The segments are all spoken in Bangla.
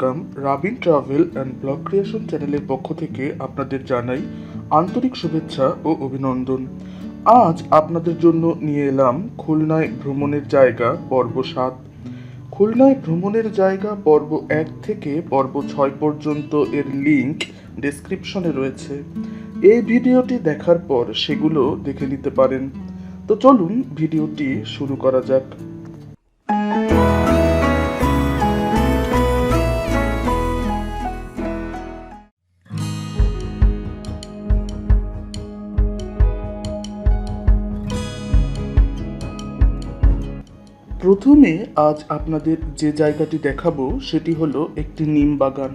Welcome Rabin travel and blog creation চ্যানেলের পক্ষ থেকে আপনাদের জানাই আন্তরিক শুভেচ্ছা ও অভিনন্দন। আজ আপনাদের জন্য নিয়ে এলাম খুলনায় ভ্রমণের জায়গা পর্ব সাত। খুলনায় ভ্রমণের জায়গা পর্ব এক থেকে পর্ব ছয় পর্যন্ত এর লিংক ডেসক্রিপশনে রয়েছে। এই ভিডিওটি দেখার পর সেগুলো দেখে নিতে পারেন। তো চলুন ভিডিওটি শুরু করা যাক। প্রথমে আজ আপনাদের যে জায়গাটি দেখাবো, সেটি হলো একটি নিম বাগান।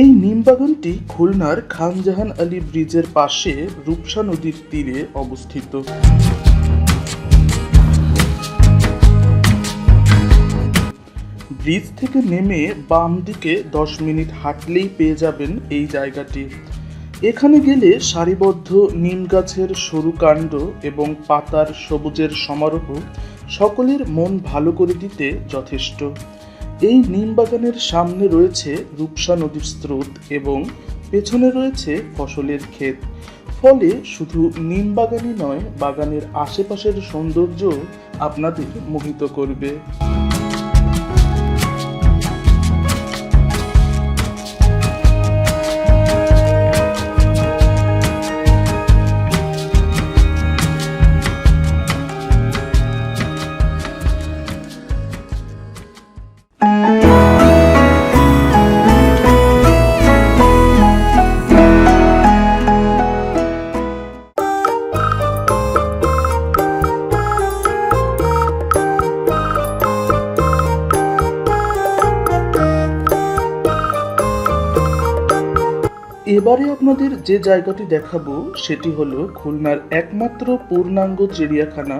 এই নিম বাগানটি খুলনার খানজাহান আলী ব্রিজের পাশে রূপসা নদীর তীরে অবস্থিত। ব্রিজ থেকে নেমে বাম দিকে দশ মিনিট হাঁটলেই পেয়ে যাবেন এই জায়গাটি। এখানে গেলে সারিবদ্ধ নিম গাছের সরু কাণ্ড এবং পাতার সবুজের সমারোহ সকলের মন ভালো করে দিতে যথেষ্ট। এই নিম বাগানের সামনে রয়েছে রূপসা নদীর স্রোত এবং পেছনে রয়েছে ফসলের ক্ষেত। ফলে শুধু নিম বাগানই নয়, বাগানের আশেপাশের সৌন্দর্য আপনাদের মোহিত করবে। এবারে আপনাদের যে জায়গাটি দেখাবো, সেটি হলো খুলনার একমাত্র পূর্ণাঙ্গ চিড়িয়াখানা,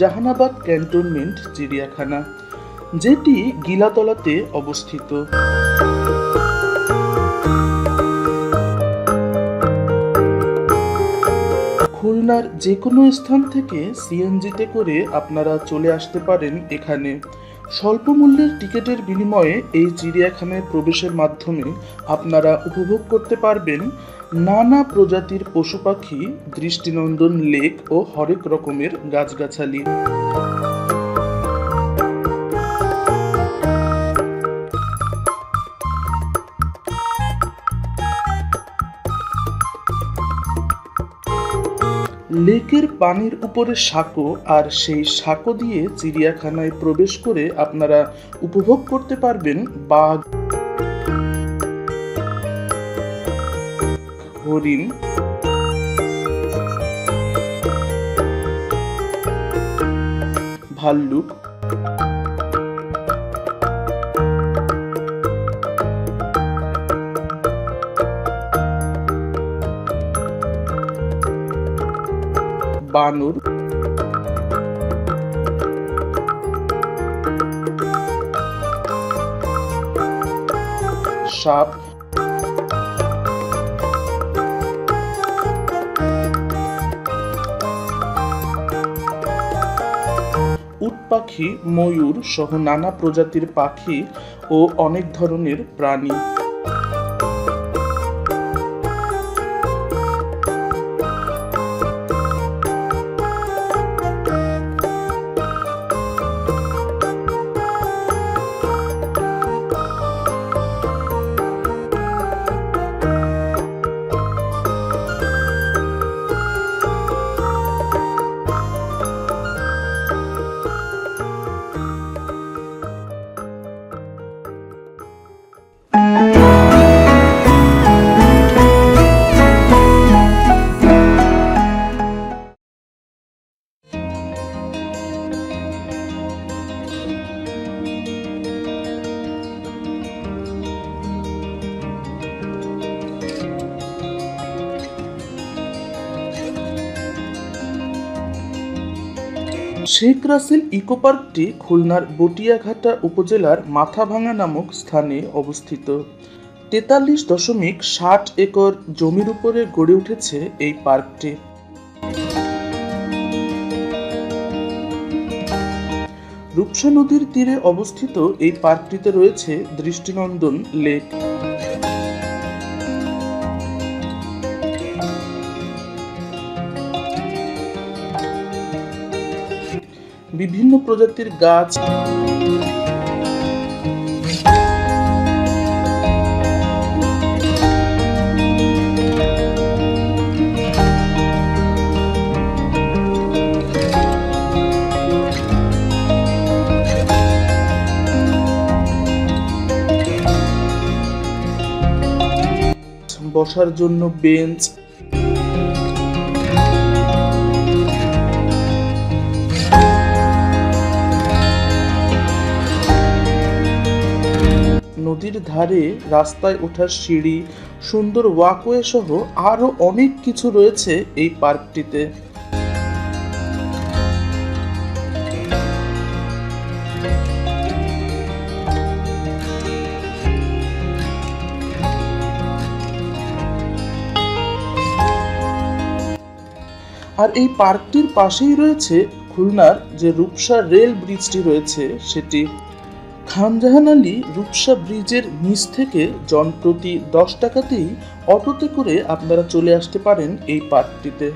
জাহানাবাদ ক্যান্টনমেন্ট চিড়িয়াখানা, যেটি গিলাতলাতে অবস্থিত। খুলনার যে কোনো স্থান থেকে সিএনজিতে করে আপনারা চলে আসতে পারেন এখানে। স্বল্প মূল্যের টিকিটের বিনিময়ে এই চিড়িয়াখানায় প্রবেশের মাধ্যমে আপনারা উপভোগ করতে পারবেন নানা প্রজাতির পশু পাখি, দৃষ্টিনন্দন লেক ও হরেক রকমের গাছগাছালি। লেকের পানির উপরে সাঁকো আর সেই সাঁকো দিয়ে চিড়িয়াখানায় প্রবেশ করে আপনারা উপভোগ করতে পারবেন বাঘ, হরিণ, ভাল্লুক বানর। সাপ। পাখি ময়ূর সহ নানা প্রজাতির পাখি ও অনেক ধরনের প্রাণী। শেখ রাসেল ইকো পার্কটি খুলনার বটিয়াঘাটা উপজেলার মাথাভাঙা নামক স্থানে অবস্থিত। তেতাল্লিশ দশমিক ষাট একর জমির উপরে গড়ে উঠেছে এই পার্কটি। রূপসা নদীর তীরে অবস্থিত এই পার্কটিতে রয়েছে দৃষ্টিনন্দন লেক। বিভিন্ন প্রজাতির গাছ। বসার জন্য বেঞ্চ নদীর ধারে রাস্তায় ওঠার সিঁড়ি, সুন্দর ওয়াকওয়ে সহ আরও অনেক কিছু রয়েছে এই পার্কটিতে। আর এই পার্কটির পাশেই রয়েছে খুলনার যে রূপসা রেল ব্রিজটি রয়েছে, সেটি। খানজাহান আলী রূপসা ব্রিজের নিচ থেকে জনপ্রতি দশ টাকাতেই অটোতে করে আপনারা চলে আসতে পারেন এই পার্কটিতে।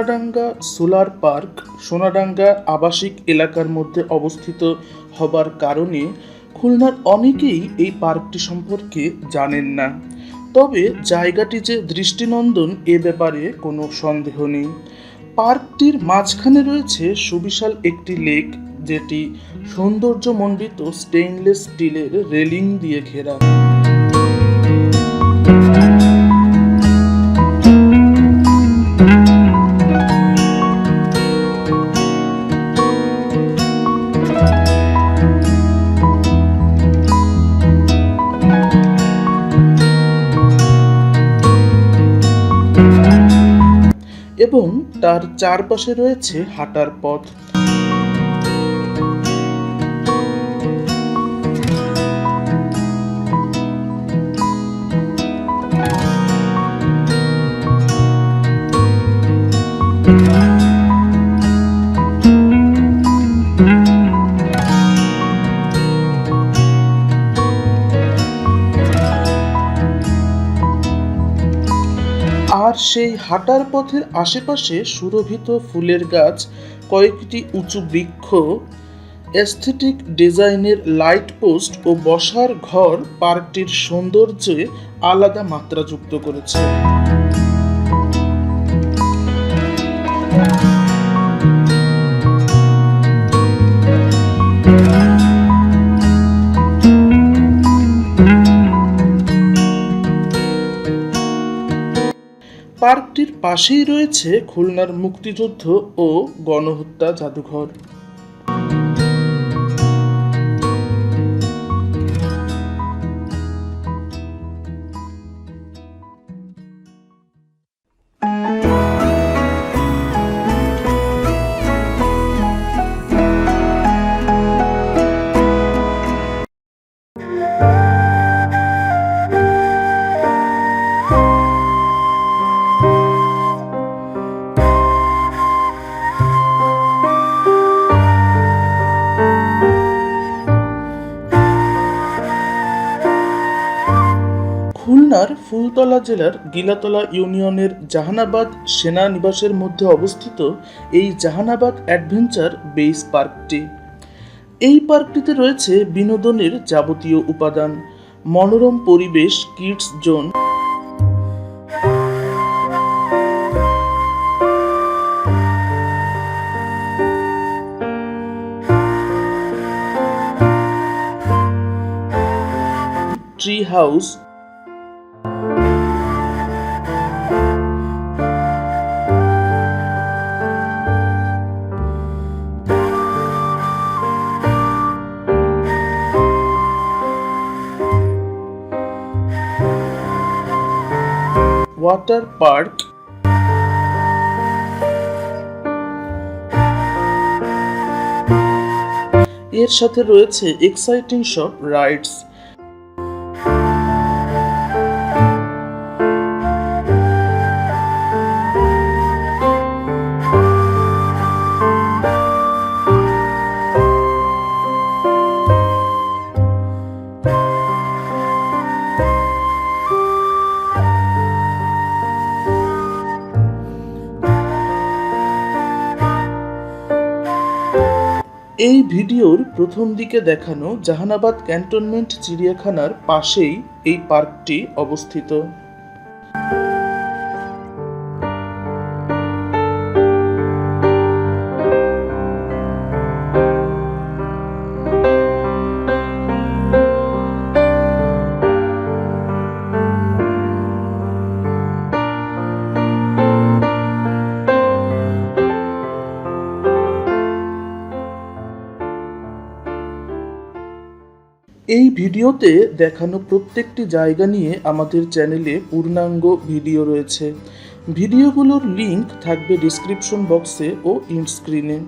সোনাডাঙ্গা সোলার পার্ক সোনাডাঙ্গা আবাসিক এলাকার মধ্যে অবস্থিত হবার কারণে খুলনার অনেকেই এই পার্কটি সম্পর্কে জানেন না। তবে জায়গাটি যে দৃষ্টিনন্দন এ ব্যাপারে কোনো সন্দেহ নেই। পার্কটির মাঝখানে রয়েছে সুবিশাল একটি লেক, যেটি সৌন্দর্যমণ্ডিত স্টেইনলেস স্টিলের রেলিং দিয়ে ঘেরা। এবং তার চারপাশে রয়েছে হাঁটার পথ। আর সেই হাঁটার পথের আশেপাশে সুরভিত ফুলের গাছ, কয়েকটি উঁচু বৃক্ষ এস্থেটিক ডিজাইনের লাইট পোস্ট ও বসার ঘর পার্কটির সৌন্দর্যে আলাদা মাত্রা যুক্ত করেছে। পাশেই রয়েছে খুলনার মুক্তিযুদ্ধ ও গণহত্যা জাদুঘর। খুলনার ফুলতলা জেলার গিলাতলা ইউনিয়নের জাহানাবাদ সেনানিবাসের মধ্যে অবস্থিত এই জাহানাবাদ অ্যাডভেঞ্চার বেস পার্কটি। এই পার্কটিতে রয়েছে বিনোদনের যাবতীয় উপাদান, মনোরম পরিবেশ, kids zone. Tree house water park. এর সাথে রয়েছে এক্সাইটিং সব রাইডস। এই ভিডিওর প্রথম দিকে দেখানো জাহানাবাদ ক্যান্টনমেন্ট চিড়িয়াখানার পাশেই এই পার্কটি অবস্থিত। ভিডিওতে দেখানো প্রত্যেকটি জায়গা নিয়ে আমাদের চ্যানেলে পূর্ণাঙ্গ ভিডিও রয়েছে। ভিডিওগুলোর লিংক থাকবে ডিসক্রিপশন বক্সে ও ইনস্ক্রিনে।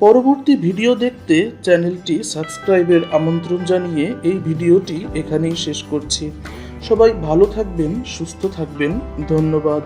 পরবর্তী ভিডিও দেখতে চ্যানেলটি সাবস্ক্রাইবের আমন্ত্রণ জানিয়ে এই ভিডিওটি এখানেই শেষ করছি। সবাই ভালো থাকবেন, সুস্থ থাকবেন। ধন্যবাদ।